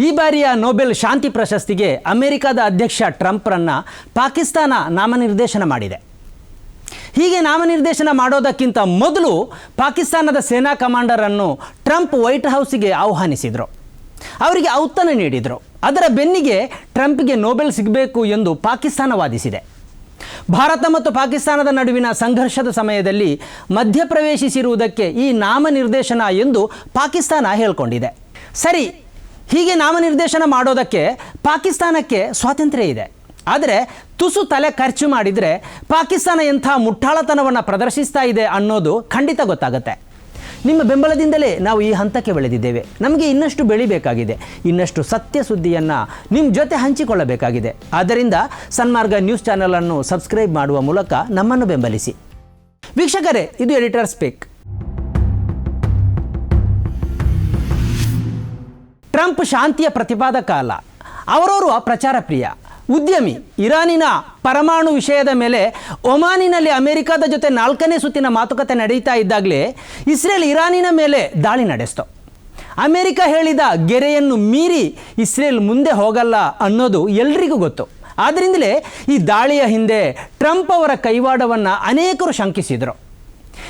ಈ ಬಾರಿಯ ನೊಬೆಲ್ ಶಾಂತಿ ಪ್ರಶಸ್ತಿಗೆ ಅಮೆರಿಕದ ಅಧ್ಯಕ್ಷ ಟ್ರಂಪ್ರನ್ನು ಪಾಕಿಸ್ತಾನ ನಾಮನಿರ್ದೇಶನ ಮಾಡಿದೆ. ಹೀಗೆ ನಾಮನಿರ್ದೇಶನ ಮಾಡೋದಕ್ಕಿಂತ ಮೊದಲು ಪಾಕಿಸ್ತಾನದ ಸೇನಾ ಕಮಾಂಡರನ್ನು ಟ್ರಂಪ್ ವೈಟ್ ಹೌಸಿಗೆ ಆಹ್ವಾನಿಸಿದರು. ಅವರಿಗೆ ಔತಣ ನೀಡಿದರು. ಅದರ ಬೆನ್ನಿಗೆ ಟ್ರಂಪ್ಗೆ ನೊಬೆಲ್ ಸಿಗಬೇಕು ಎಂದು ಪಾಕಿಸ್ತಾನ ವಾದಿಸಿದೆ. ಭಾರತ ಮತ್ತು ಪಾಕಿಸ್ತಾನದ ನಡುವಿನ ಸಂಘರ್ಷದ ಸಮಯದಲ್ಲಿ ಮಧ್ಯಪ್ರವೇಶಿಸಿರುವುದಕ್ಕೆ ಈ ನಾಮನಿರ್ದೇಶನ ಎಂದು ಪಾಕಿಸ್ತಾನ ಹೇಳ್ಕೊಂಡಿದೆ. ಸರಿ ಹೀಗೆ ನಾಮನಿರ್ದೇಶನ ಮಾಡೋದಕ್ಕೆ ಪಾಕಿಸ್ತಾನಕ್ಕೆ ಸ್ವಾತಂತ್ರ್ಯ ಇದೆ. ಆದರೆ ತುಸು ತಲೆ ಖರ್ಚು ಮಾಡಿದರೆ ಪಾಕಿಸ್ತಾನ ಎಂಥ ಮುಟ್ಟಾಳತನವನ್ನು ಪ್ರದರ್ಶಿಸ್ತಾ ಇದೆ ಅನ್ನೋದು ಖಂಡಿತ ಗೊತ್ತಾಗುತ್ತೆ. ನಿಮ್ಮ ಬೆಂಬಲದಿಂದಲೇ ನಾವು ಈ ಹಂತಕ್ಕೆ ಬೆಳೆದಿದ್ದೇವೆ. ನಮಗೆ ಇನ್ನಷ್ಟು ಬೆಳಿಬೇಕಾಗಿದೆ. ಇನ್ನಷ್ಟು ಸತ್ಯ ಸುದ್ದಿಯನ್ನು ನಿಮ್ಮ ಜೊತೆ ಹಂಚಿಕೊಳ್ಳಬೇಕಾಗಿದೆ. ಆದ್ದರಿಂದ ಸನ್ಮಾರ್ಗ ನ್ಯೂಸ್ ಚಾನಲನ್ನು ಸಬ್ಸ್ಕ್ರೈಬ್ ಮಾಡುವ ಮೂಲಕ ನಮ್ಮನ್ನು ಬೆಂಬಲಿಸಿ. ವೀಕ್ಷಕರೇ, ಇದು ಎಡಿಟರ್ ಸ್ಪೀಕ್. ಟ್ರಂಪ್ ಶಾಂತಿಯ ಪ್ರತಿಪಾದಕ ಅಲ್ಲ ಅವರವರು ಪ್ರಚಾರ ಪ್ರಿಯ. ಉದ್ಯಮಿ, ಇರಾನಿನ ಪರಮಾಣು ವಿಷಯದ ಮೇಲೆ ಒಮಾನಿನಲ್ಲಿ ಅಮೆರಿಕದ ಜೊತೆ ನಾಲ್ಕನೇ ಸುತ್ತಿನ ಮಾತುಕತೆ ನಡೀತಾ ಇದ್ದಾಗಲೇ ಇಸ್ರೇಲ್ ಇರಾನಿನ ಮೇಲೆ ದಾಳಿ ನಡೆಸ್ತು. ಅಮೆರಿಕ ಹೇಳಿದ ಗೆರೆಯನ್ನು ಮೀರಿ ಇಸ್ರೇಲ್ ಮುಂದೆ ಹೋಗಲ್ಲ ಅನ್ನೋದು ಎಲ್ರಿಗೂ ಗೊತ್ತು. ಆದ್ದರಿಂದಲೇ ಈ ದಾಳಿಯ ಹಿಂದೆ ಟ್ರಂಪ್ ಅವರ ಕೈವಾಡವನ್ನು ಅನೇಕರು ಶಂಕಿಸಿದರು.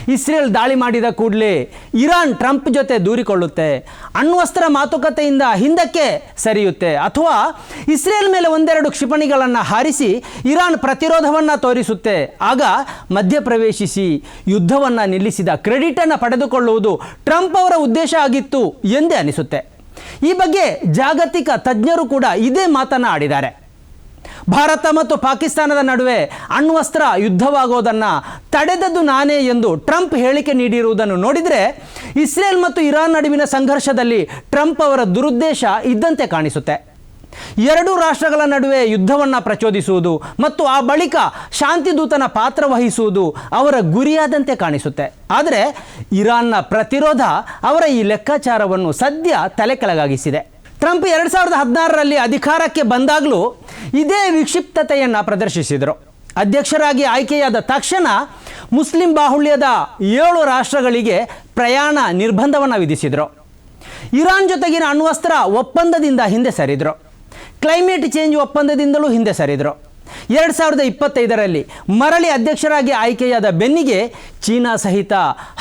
ಇಸ್ರೇಲ್ ದಾಳಿ ಮಾಡಿದ ಕೂಡಲೇ ಇರಾನ್ ಟ್ರಂಪ್ ಜೊತೆ ದೂರಿಕೊಳ್ಳುತ್ತೆ. ಅಣ್ವಸ್ತ್ರ ಮಾತುಕತೆಯಿಂದ ಹಿಂದಕ್ಕೆ ಸರಿಯುತ್ತೆ. ಅಥವಾ ಇಸ್ರೇಲ್ ಮೇಲೆ ಒಂದೆರಡು ಕ್ಷಿಪಣಿಗಳನ್ನು ಹಾರಿಸಿ ಇರಾನ್ ಪ್ರತಿರೋಧವನ್ನು ತೋರಿಸುತ್ತೆ. ಆಗ ಮಧ್ಯಪ್ರವೇಶಿಸಿ ಯುದ್ಧವನ್ನು ನಿಲ್ಲಿಸಿದ ಕ್ರೆಡಿಟನ್ನು ಪಡೆದುಕೊಳ್ಳುವುದು ಟ್ರಂಪ್ ಅವರ ಉದ್ದೇಶ ಆಗಿತ್ತು ಎಂದೇ ಅನಿಸುತ್ತೆ. ಈ ಬಗ್ಗೆ ಜಾಗತಿಕ ತಜ್ಞರು ಕೂಡ ಇದೇ ಮಾತನ್ನು ಆಡಿದ್ದಾರೆ. ಭಾರತ ಮತ್ತು ಪಾಕಿಸ್ತಾನದ ನಡುವೆ ಅಣ್ವಸ್ತ್ರ ಯುದ್ಧವಾಗೋದನ್ನು ತಡೆದದ್ದು ನಾನೇ ಎಂದು ಟ್ರಂಪ್ ಹೇಳಿಕೆ ನೀಡಿರುವುದನ್ನು ನೋಡಿದರೆ ಇಸ್ರೇಲ್ ಮತ್ತು ಇರಾನ್ ನಡುವಿನ ಸಂಘರ್ಷದಲ್ಲಿ ಟ್ರಂಪ್ ಅವರ ದುರುದ್ದೇಶ ಇದ್ದಂತೆ ಕಾಣಿಸುತ್ತೆ. ಎರಡೂ ರಾಷ್ಟ್ರಗಳ ನಡುವೆ ಯುದ್ಧವನ್ನು ಪ್ರಚೋದಿಸುವುದು ಮತ್ತು ಆ ಬಳಿಕ ಶಾಂತಿದೂತನ ಪಾತ್ರ ವಹಿಸುವುದು ಅವರ ಗುರಿಯಾದಂತೆ ಕಾಣಿಸುತ್ತೆ. ಆದರೆ ಇರಾನ್ನ ಪ್ರತಿರೋಧ ಅವರ ಈ ಲೆಕ್ಕಾಚಾರವನ್ನು ಸದ್ಯ ತಲೆ ಕೆಳಗಾಗಿಸಿದೆ ಟ್ರಂಪ್ ಎರಡು ಸಾವಿರದ ಹದಿನಾರರಲ್ಲಿ ಅಧಿಕಾರಕ್ಕೆ ಬಂದಾಗಲೂ ಇದೇ ವಿಕ್ಷಿಪ್ತತೆಯನ್ನು ಪ್ರದರ್ಶಿಸಿದರು. ಅಧ್ಯಕ್ಷರಾಗಿ ಆಯ್ಕೆಯಾದ ತಕ್ಷಣ ಮುಸ್ಲಿಂ ಬಾಹುಳ್ಯದ ಏಳು ರಾಷ್ಟ್ರಗಳಿಗೆ ಪ್ರಯಾಣ ನಿರ್ಬಂಧವನ್ನು ವಿಧಿಸಿದರು. ಇರಾನ್ ಜೊತೆಗಿನ ಅಣ್ವಸ್ತ್ರ ಒಪ್ಪಂದದಿಂದ ಹಿಂದೆ ಸರಿದರು. ಕ್ಲೈಮೇಟ್ ಚೇಂಜ್ ಒಪ್ಪಂದದಿಂದಲೂ ಹಿಂದೆ ಸರಿದರು. ಎರಡು ಸಾವಿರದ ಇಪ್ಪತ್ತೈದರಲ್ಲಿ ಮರಳಿ ಅಧ್ಯಕ್ಷರಾಗಿ ಆಯ್ಕೆಯಾದ ಬೆನ್ನಿಗೆ ಚೀನಾ ಸಹಿತ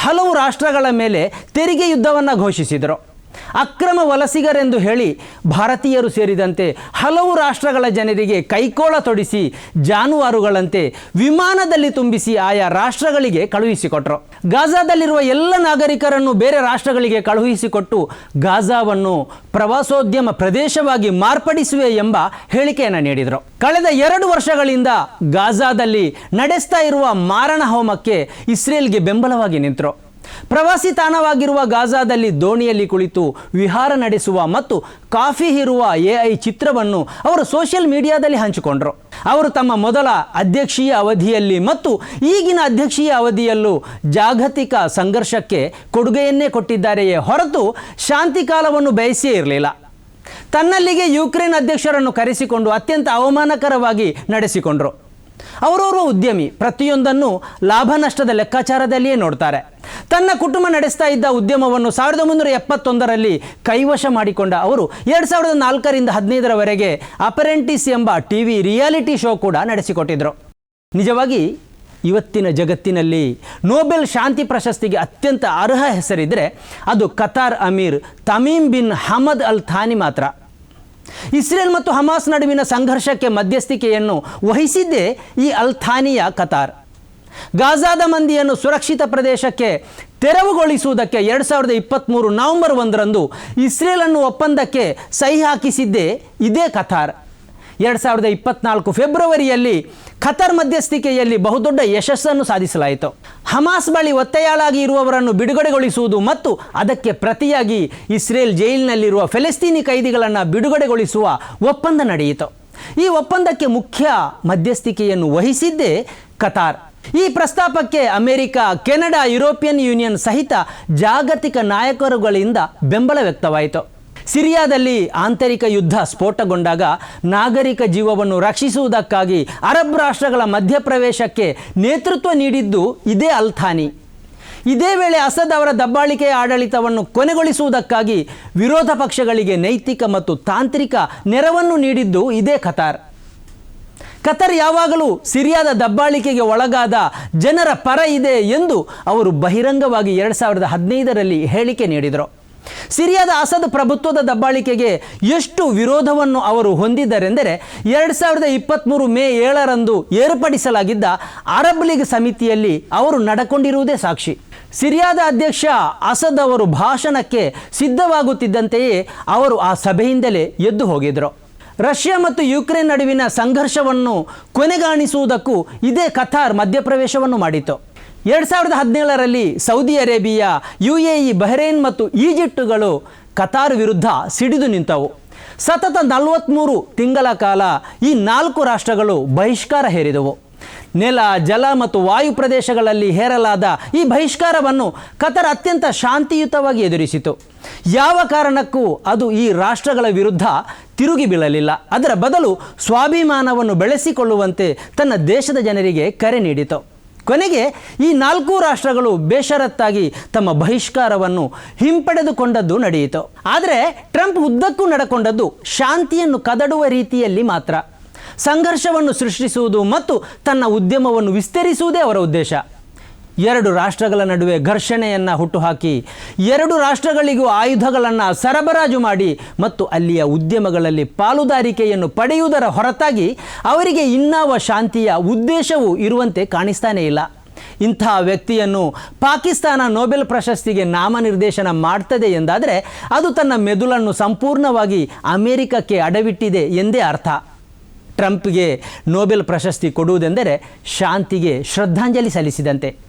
ಹಲವು ರಾಷ್ಟ್ರಗಳ ಮೇಲೆ ತೆರಿಗೆ ಯುದ್ಧವನ್ನು ಘೋಷಿಸಿದರು. ಅಕ್ರಮ ವಲಸಿಗರೆಂದು ಹೇಳಿ ಭಾರತೀಯರು ಸೇರಿದಂತೆ ಹಲವು ರಾಷ್ಟ್ರಗಳ ಜನರಿಗೆ ಕೈಕೋಳ ತೊಡಿಸಿ ಜಾನುವಾರುಗಳಂತೆ ವಿಮಾನದಲ್ಲಿ ತುಂಬಿಸಿ ಆಯಾ ರಾಷ್ಟ್ರಗಳಿಗೆ ಕಳುಹಿಸಿಕೊಟ್ರು. ಗಾಜಾದಲ್ಲಿರುವ ಎಲ್ಲ ನಾಗರಿಕರನ್ನು ಬೇರೆ ರಾಷ್ಟ್ರಗಳಿಗೆ ಕಳುಹಿಸಿಕೊಟ್ಟು ಗಾಜಾವನ್ನು ಪ್ರವಾಸೋದ್ಯಮ ಪ್ರದೇಶವಾಗಿ ಮಾರ್ಪಡಿಸುವೆ ಎಂಬ ಹೇಳಿಕೆಯನ್ನು ನೀಡಿದರು. ಕಳೆದ ಎರಡು ವರ್ಷಗಳಿಂದ ಗಾಜಾದಲ್ಲಿ ನಡೆಸ್ತಾ ಇರುವ ಮಾರಣ ಹೋಮಕ್ಕೆ ಇಸ್ರೇಲ್ಗೆ ಬೆಂಬಲವಾಗಿ ನಿಂತರು. ಪ್ರವಾಸಿ ತಾಣವಾಗಿರುವ ಗಾಜಾದಲ್ಲಿ ದೋಣಿಯಲ್ಲಿ ಕುಳಿತು ವಿಹಾರ ನಡೆಸುವ ಮತ್ತು ಕಾಫಿ ಇರುವ ಎ ಐ ಚಿತ್ರವನ್ನು ಅವರು ಸೋಷಿಯಲ್ ಮೀಡಿಯಾದಲ್ಲಿ ಹಂಚಿಕೊಂಡರು. ಅವರು ತಮ್ಮ ಮೊದಲ ಅಧ್ಯಕ್ಷೀಯ ಅವಧಿಯಲ್ಲಿ ಮತ್ತು ಈಗಿನ ಅಧ್ಯಕ್ಷೀಯ ಅವಧಿಯಲ್ಲೂ ಜಾಗತಿಕ ಸಂಘರ್ಷಕ್ಕೆ ಕೊಡುಗೆಯನ್ನೇ ಕೊಟ್ಟಿದ್ದಾರೆಯೇ ಹೊರತು ಶಾಂತಿ ಕಾಲವನ್ನು ಬಯಸಿಯೇ ಇರಲಿಲ್ಲ. ತನ್ನಲ್ಲಿಗೆ ಯುಕ್ರೇನ್ ಅಧ್ಯಕ್ಷರನ್ನು ಕರೆಸಿಕೊಂಡು ಅತ್ಯಂತ ಅವಮಾನಕರವಾಗಿ ನಡೆಸಿಕೊಂಡರು. ಅವರವರು ಉದ್ಯಮಿ. ಪ್ರತಿಯೊಂದನ್ನು ಲಾಭ ನಷ್ಟದ ಲೆಕ್ಕಾಚಾರದಲ್ಲಿಯೇ ನೋಡ್ತಾರೆ. ತನ್ನ ಕುಟುಂಬ ನಡೆಸ್ತಾ ಇದ್ದ ಉದ್ಯಮವನ್ನು ಸಾವಿರದ ಒಂಬೈನೂರ ಎಪ್ಪತ್ತೊಂದರಲ್ಲಿ ಕೈವಶ ಮಾಡಿಕೊಂಡ ಅವರು ಎರಡು ಸಾವಿರದ ನಾಲ್ಕರಿಂದ ಹದಿನೈದರವರೆಗೆ ಅಪರೆಂಟಿಸ್ ಎಂಬ ಟಿ ವಿ ರಿಯಾಲಿಟಿ ಶೋ ಕೂಡ ನಡೆಸಿಕೊಟ್ಟಿದ್ದರು ನಿಜವಾಗಿ ಇವತ್ತಿನ ಜಗತ್ತಿನಲ್ಲಿ ನೋಬೆಲ್ ಶಾಂತಿ ಪ್ರಶಸ್ತಿಗೆ ಅತ್ಯಂತ ಅರ್ಹ ಹೆಸರಿದ್ದರೆ ಅದು Qatar amir, Tamim bin Hamad Al Thani ಮಾತ್ರ. ಇಸ್ರೇಲ್ ಮತ್ತು ಹಮಾಸ್ ನಡುವಿನ ಸಂಘರ್ಷಕ್ಕೆ ಮಧ್ಯಸ್ಥಿಕೆಯನ್ನು ವಹಿಸಿದ್ದೇ ಈ ಅಲ್ಥಾನಿಯ ಕತಾರ್. ಗಾಜಾದ ಮಂದಿಯನ್ನು ಸುರಕ್ಷಿತ ಪ್ರದೇಶಕ್ಕೆ ತೆರವುಗೊಳಿಸುವುದಕ್ಕೆ ಎರಡು ಸಾವಿರದ ಇಪ್ಪತ್ತ್ಮೂರು ನವೆಂಬರ್ ಒಂದರಂದು ಇಸ್ರೇಲನ್ನು ಒಪ್ಪಂದಕ್ಕೆ ಸಹಿ ಹಾಕಿಸಿದ್ದೇ ಇದೇ ಕತಾರ್. ಎರಡು ಸಾವಿರದ ಇಪ್ಪತ್ನಾಲ್ಕು ಫೆಬ್ರವರಿಯಲ್ಲಿ ಖತರ್ ಮಧ್ಯಸ್ಥಿಕೆಯಲ್ಲಿ ಬಹುದೊಡ್ಡ ಯಶಸ್ಸನ್ನು ಸಾಧಿಸಲಾಯಿತು. ಹಮಾಸ್ ಬಳಿ ಒತ್ತೆಯಾಳಾಗಿ ಇರುವವರನ್ನು ಬಿಡುಗಡೆಗೊಳಿಸುವುದು ಮತ್ತು ಅದಕ್ಕೆ ಪ್ರತಿಯಾಗಿ ಇಸ್ರೇಲ್ ಜೈಲಿನಲ್ಲಿರುವ ಫೆಲೆಸ್ತೀನಿ ಕೈದಿಗಳನ್ನು ಬಿಡುಗಡೆಗೊಳಿಸುವ ಒಪ್ಪಂದ ನಡೆಯಿತು. ಈ ಒಪ್ಪಂದಕ್ಕೆ ಮುಖ್ಯ ಮಧ್ಯಸ್ಥಿಕೆಯನ್ನು ವಹಿಸಿದ್ದೇ ಕತಾರ್ ಈ ಪ್ರಸ್ತಾಪಕ್ಕೆ ಅಮೆರಿಕ, ಕೆನಡಾ, ಯುರೋಪಿಯನ್ ಯೂನಿಯನ್ ಸಹಿತ ಜಾಗತಿಕ ನಾಯಕರುಗಳಿಂದ ಬೆಂಬಲ ವ್ಯಕ್ತವಾಯಿತು. ಸಿರಿಯಾದಲ್ಲಿ ಆಂತರಿಕ ಯುದ್ಧ ಸ್ಫೋಟಗೊಂಡಾಗ ನಾಗರಿಕ ಜೀವವನ್ನು ರಕ್ಷಿಸುವುದಕ್ಕಾಗಿ ಅರಬ್ ರಾಷ್ಟ್ರಗಳ ಮಧ್ಯಪ್ರವೇಶಕ್ಕೆ ನೇತೃತ್ವ ನೀಡಿದ್ದು ಇದೇ ಅಲ್ಥಾನಿ. ಇದೇ ವೇಳೆ ಅಸದ್ ಅವರ ದಬ್ಬಾಳಿಕೆಯ ಆಡಳಿತವನ್ನು ಕೊನೆಗೊಳಿಸುವುದಕ್ಕಾಗಿ ವಿರೋಧ ಪಕ್ಷಗಳಿಗೆ ನೈತಿಕ ಮತ್ತು ತಾಂತ್ರಿಕ ನೆರವನ್ನು ನೀಡಿದ್ದು ಇದೇ ಕತಾರ್ ಕತರ್ ಯಾವಾಗಲೂ ಸಿರಿಯಾದ ದಬ್ಬಾಳಿಕೆಗೆ ಒಳಗಾದ ಜನರ ಪರ ಇದೆ ಎಂದು ಅವರು ಬಹಿರಂಗವಾಗಿ ಎರಡು ಸಾವಿರದ ಹದಿನೈದರಲ್ಲಿ ಹೇಳಿಕೆ ನೀಡಿದರು. ಸಿರಿಯಾದ ಅಸದ್ ಪ್ರಭುತ್ವದ ದಬ್ಬಾಳಿಕೆಗೆ ಎಷ್ಟು ವಿರೋಧವನ್ನು ಅವರು ಹೊಂದಿದ್ದರೆಂದರೆ ಎರಡು ಸಾವಿರದ ಇಪ್ಪತ್ತ್ಮೂರು ಮೇ ಏಳರಂದು ಏರ್ಪಡಿಸಲಾಗಿದ್ದ ಅರಬ್ ಲೀಗ್ ಸಮಿತಿಯಲ್ಲಿ ಅವರು ನಡಕೊಂಡಿರುವುದೇ ಸಾಕ್ಷಿ. ಸಿರಿಯಾದ ಅಧ್ಯಕ್ಷ ಅಸದ್ ಅವರು ಭಾಷಣಕ್ಕೆ ಸಿದ್ಧವಾಗುತ್ತಿದ್ದಂತೆಯೇ ಅವರು ಆ ಸಭೆಯಿಂದಲೇ ಎದ್ದು ಹೋಗಿದ್ರು ರಷ್ಯಾ ಮತ್ತು ಯುಕ್ರೇನ್ ನಡುವಿನ ಸಂಘರ್ಷವನ್ನು ಕೊನೆಗಾಣಿಸುವುದಕ್ಕೂ ಇದೇ ಕಥಾರ್ ಮಧ್ಯಪ್ರವೇಶವನ್ನು ಮಾಡಿತು ಎರಡು ಸಾವಿರದ ಹದಿನೇಳರಲ್ಲಿ Saudi Arabia U A E Bahrain ಮತ್ತು ಈಜಿಪ್ಟುಗಳು ಕತಾರ್ ವಿರುದ್ಧ ಸಿಡಿದು ನಿಂತವು. ಸತತ ನಲವತ್ತ್ಮೂರು ತಿಂಗಳ ಕಾಲ ಈ ನಾಲ್ಕು ರಾಷ್ಟ್ರಗಳು ಬಹಿಷ್ಕಾರ ಹೇರಿದವು. ನೆಲ, ಜಲ ಮತ್ತು ವಾಯು ಪ್ರದೇಶಗಳಲ್ಲಿ ಹೇರಲಾದ ಈ ಬಹಿಷ್ಕಾರವನ್ನು ಕತರ್ ಅತ್ಯಂತ ಶಾಂತಿಯುತವಾಗಿ ಎದುರಿಸಿತು. ಯಾವ ಕಾರಣಕ್ಕೂ ಅದು ಈ ರಾಷ್ಟ್ರಗಳ ವಿರುದ್ಧ ತಿರುಗಿ ಬೀಳಲಿಲ್ಲ. ಅದರ ಬದಲು ಸ್ವಾಭಿಮಾನವನ್ನು ಬೆಳೆಸಿಕೊಳ್ಳುವಂತೆ ತನ್ನ ದೇಶದ ಜನರಿಗೆ ಕರೆ ನೀಡಿತು. ಕೊನೆಗೆ ಈ ನಾಲ್ಕು ರಾಷ್ಟ್ರಗಳು ಬೇಷರತ್ತಾಗಿ ತಮ್ಮ ಬಹಿಷ್ಕಾರವನ್ನು ಹಿಂಪಡೆದುಕೊಂಡದ್ದು ನಡೆಯಿತು. ಆದರೆ ಟ್ರಂಪ್ ಉದ್ದಕ್ಕೂ ನಡೆಕೊಂಡದ್ದು ಶಾಂತಿಯನ್ನು ಕದಡುವ ರೀತಿಯಲ್ಲಿ ಮಾತ್ರ. ಸಂಘರ್ಷವನ್ನು ಸೃಷ್ಟಿಸುವುದು ಮತ್ತು ತನ್ನ ಉದ್ಯಮವನ್ನು ವಿಸ್ತರಿಸುವುದೇ ಅವರ ಉದ್ದೇಶ. ಎರಡು ರಾಷ್ಟ್ರಗಳ ನಡುವೆ ಘರ್ಷಣೆಯನ್ನು ಹುಟ್ಟುಹಾಕಿ ಎರಡು ರಾಷ್ಟ್ರಗಳಿಗೂ ಆಯುಧಗಳನ್ನು ಸರಬರಾಜು ಮಾಡಿ ಮತ್ತು ಅಲ್ಲಿಯ ಉದ್ಯಮಗಳಲ್ಲಿ ಪಾಲುದಾರಿಕೆಯನ್ನು ಪಡೆಯುವುದರ ಹೊರತಾಗಿ ಅವರಿಗೆ ಇನ್ನಾವ ಶಾಂತಿಯ ಉದ್ದೇಶವೂ ಇರುವಂತೆ ಕಾಣಿಸ್ತಾನೇ ಇಲ್ಲ. ಇಂಥ ವ್ಯಕ್ತಿಯನ್ನು ಪಾಕಿಸ್ತಾನ ನೋಬೆಲ್ ಪ್ರಶಸ್ತಿಗೆ ನಾಮನಿರ್ದೇಶನ ಮಾಡ್ತದೆ ಎಂದಾದರೆ ಅದು ತನ್ನ ಮೆದುಳನ್ನು ಸಂಪೂರ್ಣವಾಗಿ ಅಮೆರಿಕಕ್ಕೆ ಅಡವಿಟ್ಟಿದೆ ಎಂದೇ ಅರ್ಥ. ಟ್ರಂಪ್ಗೆ ನೊಬೆಲ್ ಪ್ರಶಸ್ತಿ ಕೊಡುವುದೆಂದರೆ ಶಾಂತಿಗೆ ಶ್ರದ್ಧಾಂಜಲಿ ಸಲ್ಲಿಸಿದಂತೆ.